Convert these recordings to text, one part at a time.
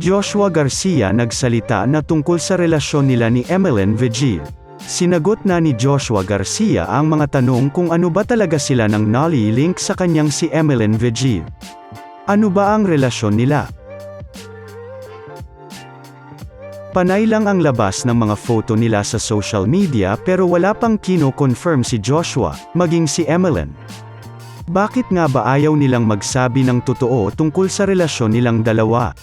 Joshua Garcia nagsalita na tungkol sa relasyon nila ni Emeline Vigil. Sinagot na ni Joshua Garcia ang mga tanong kung ano ba talaga sila ng Nolly link sa kanyang si Emeline Vigil. Ano ba ang relasyon nila? Panay lang ang labas ng mga photo nila sa social media pero wala pang kino-confirm si Joshua, maging si Emeline. Bakit nga ba ayaw nilang magsabi ng totoo tungkol sa relasyon nilang dalawa?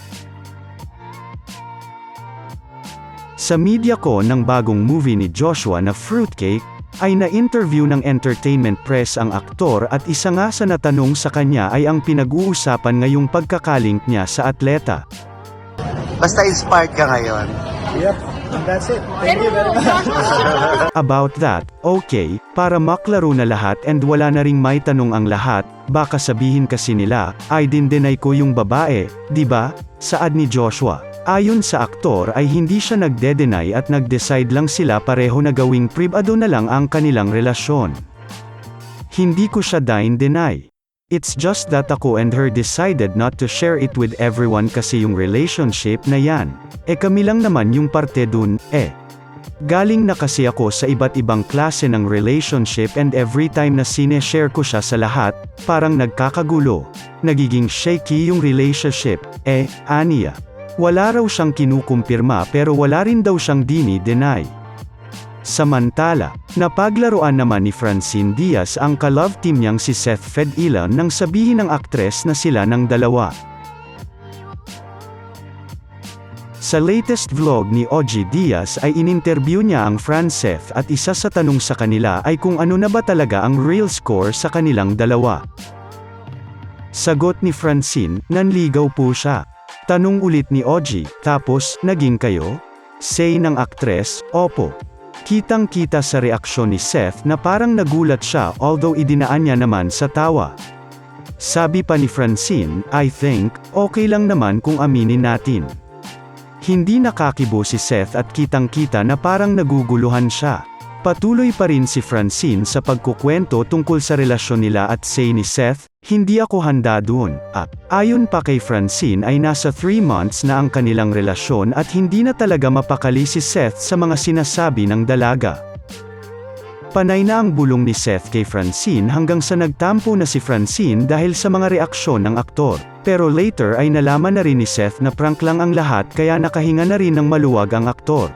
Sa media ko ng bagong movie ni Joshua na Fruitcake, ay na-interview ng entertainment press ang aktor at isa nga sa natanong sa kanya ay ang pinag-uusapan ngayong pagkakalink niya sa atleta. Basta inspired ka ngayon. Yep, and that's it. Thank you very much. About that, okay, para maklaro na lahat and wala na ring may tanong ang lahat, baka sabihin kasi nila, ay dindenay ko yung babae, di ba? Saad ni Joshua. Ayon sa aktor ay hindi siya nagde-deny at nag-decide lang sila pareho na gawing privado na lang ang kanilang relasyon. Hindi ko siya dine-deny. It's just that ako and her decided not to share it with everyone kasi yung relationship na yan. E kami lang naman yung parte dun, eh. Galing na kasi ako sa iba't ibang klase ng relationship and every time na sineshare ko siya sa lahat, parang nagkakagulo. Nagiging shaky yung relationship, eh, aniya. Wala raw siyang kinukumpirma pero wala rin daw siyang dini-deny. Samantala, napaglaruan naman ni Francine Diaz ang ka-love team niyang si Seth Fedilon nang sabihin ng aktres na sila ng dalawa. Sa latest vlog ni OG Diaz ay ininterview niya ang Franceth at isa sa tanong sa kanila ay kung ano na ba talaga ang real score sa kanilang dalawa. Sagot ni Francine, nanligaw po siya. Tanong ulit ni OG, tapos, naging kayo? Say ng aktres, opo. Kitang-kita sa reaksyon ni Seth na parang nagulat siya although idinaan niya naman sa tawa. Sabi pa ni Francine, I think, okay lang naman kung aminin natin. Hindi nakakibo si Seth at kitang-kita na parang naguguluhan siya. Patuloy pa rin si Francine sa pagkukwento tungkol sa relasyon nila at say ni Seth, hindi ako handa doon. At, ayon pa kay Francine ay nasa 3 months na ang kanilang relasyon at hindi na talaga mapakali si Seth sa mga sinasabi ng dalaga. Panay na ang bulong ni Seth kay Francine hanggang sa nagtampo na si Francine dahil sa mga reaksyon ng aktor. Pero later ay nalaman na rin ni Seth na prank lang ang lahat kaya nakahinga na rin ng maluwag ang aktor.